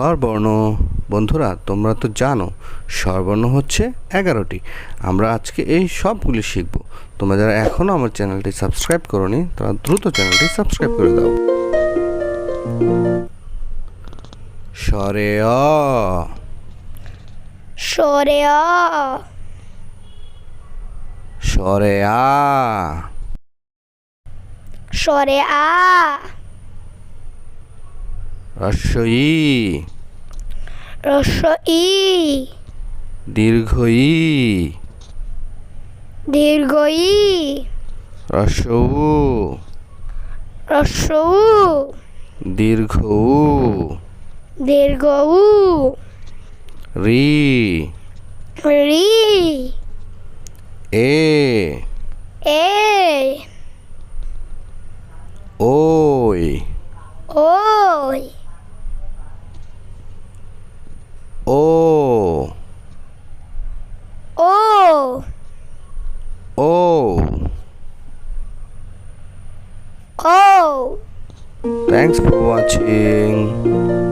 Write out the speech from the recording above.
স্বরবর্ণ বন্ধুরা তোমরা তো জানো স্বরবর্ণ হচ্ছে এগারোটি। আমরা আজকে এই সবগুলি শিখব। তোমরা যারা এখনও আমার চ্যানেলটি সাবস্ক্রাইব করনি তারা দ্রুত চ্যানেলটি সাবস্ক্রাইব করে দাও। স্বরে অ। সরে অ। স্বরে আ। সরে আ। হ্রস্ব ই রস্য ই দীর্ঘ ই দীর্ঘ। ই হ্রস্ব উ দীর্ঘ। উ দীর্ঘ উ রি। রি। এ। এ। ওই। ওই। Oh. Oh. Oh. Oh. Thanks for watching.